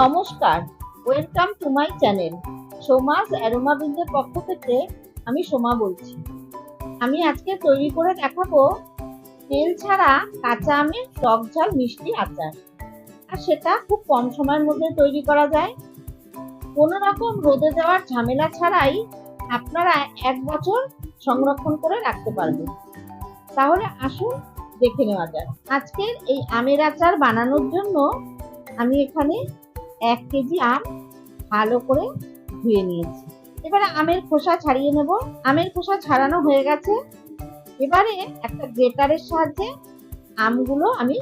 নমস্কার, welcome to my channel. সোমাস aroma বিন্দের পক্ষ থেকে আমি সোমা বলছি। আমি আজকে তৈরি করে দেখাবো তেল ছাড়া কাঁচা আমের টক ঝাল মিষ্টি আচার। আর সেটা খুব কম সময়ের মধ্যে তৈরি করা যায়। কোনো রকম রোদে দেওয়ার ঝামেলা ছাড়াই আপনারা এক বছর সংরক্ষণ করে রাখতে পারবেন। তাহলে আসুন দেখে নেওয়া যাক। আজকের এই আমের আচার বানানোর জন্য আমি এখানে এক কেজি আম ভালো করে ধুয়ে নিয়েছি। এবারে আমের খোসা ছাড়িয়ে নেব। আমের খোসা ছাড়ানো হয়ে গেছে। এবারে একটা গ্রেটারের সাহায্যে আমগুলো আমি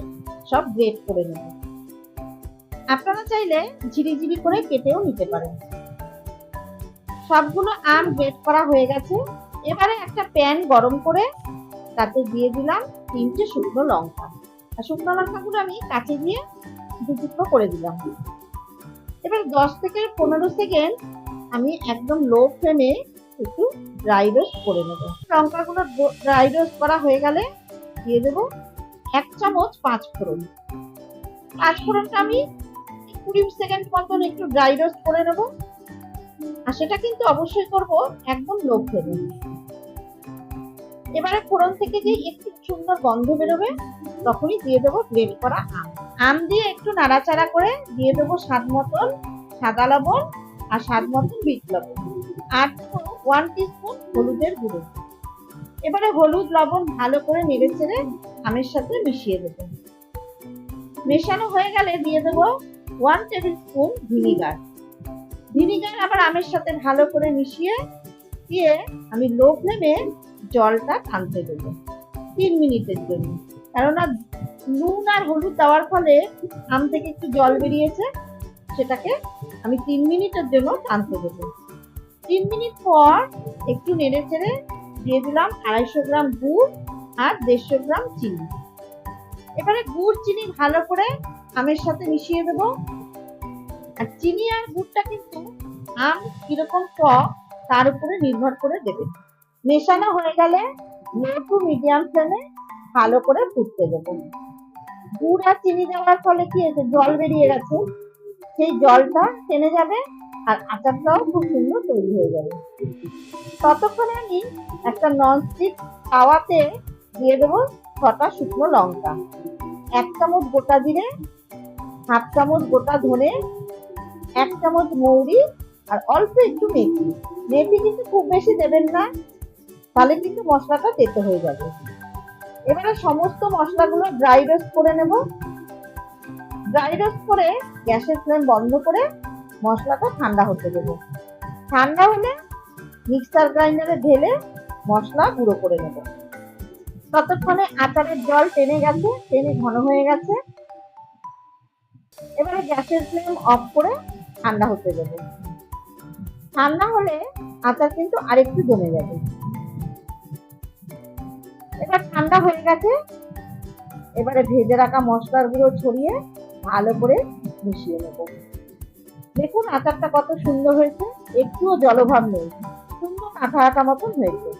সব গ্রেট করে নেব। আপনারা চাইলে ঝিরিঝিরি করে কেটেও নিতে পারেন। সবগুলো আম গ্রেট করা হয়ে গেছে। এবারে একটা প্যান গরম করে তাতে দিয়ে দিলাম তিনটে শুকনো লঙ্কা। আর শুকনো লঙ্কাগুলো আমি কাঁচি দিয়ে দু টুকরো করে দিলাম। এবার দশ থেকে পনেরো সেকেন্ড আমি একদম লো ফ্লেমে একটু ড্রাই রোস্ট করে নেব। লঙ্কাগুলো ড্রাই রোস্ট করা হয়ে গেলে দিয়ে দেব এক চামচ পাঁচ ফোড়ন। পাঁচ ফোড়নটা আমি কুড়ি সেকেন্ড মতন একটু ড্রাই রোস্ট করে নেব। আর সেটা কিন্তু অবশ্যই করব একদম লো ফ্লেমে এবারে ফোড়ন থেকে যে একটু সুন্দর গন্ধ বেরোবে, তখনই দিয়ে দেবো গ্রেট করা আম। আম দিয়ে একটু নাড়াচাড়া করে দিয়ে দেবো স্বাদ মতন সাদা লবণ আর স্বাদ মতন বিট লবণ। আর ওয়ান টিস্পুন হলুদের গুঁড়ো। এবারে হলুদ, লবণ ভালো করে নেড়ে ছেড়ে আমের সাথে মিশিয়ে দেবো। মেশানো হয়ে গেলে দিয়ে দেবো one tablespoon vinegar vinegar আবার আমের সাথে ভালো করে মিশিয়ে দিয়ে আমি লো ফ্লেমে জলটা টানতে দেবো। তিন মিনিটের জন্য। কেননা নুন আর হলুদ দেওয়ার ফলে আম থেকে একটু জল বেরিয়েছে, সেটাকে আমি তিন মিনিটের জন্য টানতে দেবো। তিন মিনিট পর একটু নেড়ে চেড়ে দিয়ে দিলাম আড়াইশো গ্রাম গুড় আর দেড়শো গ্রাম চিনি। এবারে গুড়, চিনি ভালো করে আমের সাথে মিশিয়ে দেবো। আর চিনি আর গুড়টা কিন্তু আম কীরকম টক তার উপরে নির্ভর করে দেবে। মেশানো হয়ে গেলে টু মিডিয়াম ফ্লেমে ভালো করে ফুটতে দেবো। গুড় আর চিনি দেওয়ার ফলে কি হয়েছে? জল বেরিয়ে গেছে। সেই জলটা টেনে যাবে আর আচারটাও খুব সুন্দর তৈরি হয়ে যাবে। ততক্ষণে আমি একটা ননস্টিক তাওয়াতে দিয়ে দেবো ছটা শুকনো লঙ্কা। এক চামচ গোটা জিরে, হাফ চামচ গোটা ধনে, এক চামচ মৌরি আর অল্প একটু মেথি। মেথি কিন্তু খুব বেশি দেবেন না, তাহলে কিন্তু মশলাটা তেতো হয়ে যাবে। এবারে সমস্ত মশলাগুলো ড্রাই রোস্ট করে নেব। ড্রাই রোস্ট করে গ্যাসের ফ্লেম বন্ধ করে মশলাটা ঠান্ডা হতে দেব। ঠান্ডা হলে মিক্সার গ্রাইন্ডারে ঢেলে মশলা গুঁড়ো করে নেব। ততক্ষণে আচারের জল টেনে গেছে, টেনে ঘন হয়ে গেছে। এবারে গ্যাসের ফ্লেম অফ করে ঠান্ডা হতে দেবো। ঠান্ডা হলে আচার কিন্তু আরেকটু জমে যাবে। এবার ঠান্ডা হয়ে গেছে। এবারে ভেজে রাখা মশলার গুঁড়ো ছড়িয়ে ভালো করে মিশিয়ে নেব। দেখুন আচারটা কত সুন্দর হয়েছে। একটুও জলভাব নেই। সুন্দর আঠা আঠা মতন হয়েছে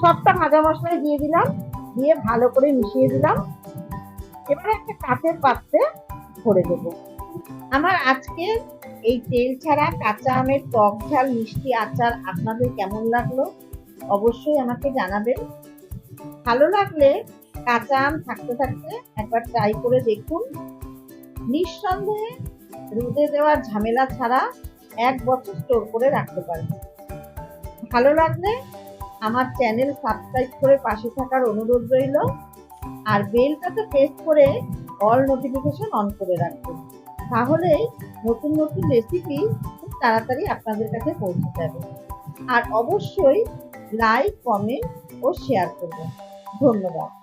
সবটা ভাজা মশলায় দিয়ে দিলাম। দিয়ে ভালো করে মিশিয়ে দিলাম। এবারে একটা কাঁচের পাত্রে ভরে দেবো। আমার আজকে এই তেল ছাড়া কাঁচা আমের টক ঝাল মিষ্টি আচার আপনাদের কেমন লাগল? অবশ্যই আমাকে জানাবেন। ভালো লাগলে কাঁচা আম থাকতে থাকতে একবার ট্রাই করে দেখুন। নিঃসন্দেহে রোদে দেওয়ার ঝামেলা ছাড়া এক বছর স্টোর করে রাখতে পারবেন ভালো লাগলে আমার চ্যানেল সাবস্ক্রাইব করে পাশে থাকার অনুরোধ রইল। আর বেলটাতে প্রেস করে অল নোটিফিকেশন অন করে রাখবেন। তাহলে নতুন নতুন রেসিপি খুব তাড়াতাড়ি আপনাদের কাছে পৌঁছে যাবে। আর অবশ্যই লাইক কমেন্ট ও শেয়ার করবেন। ধন্যবাদ।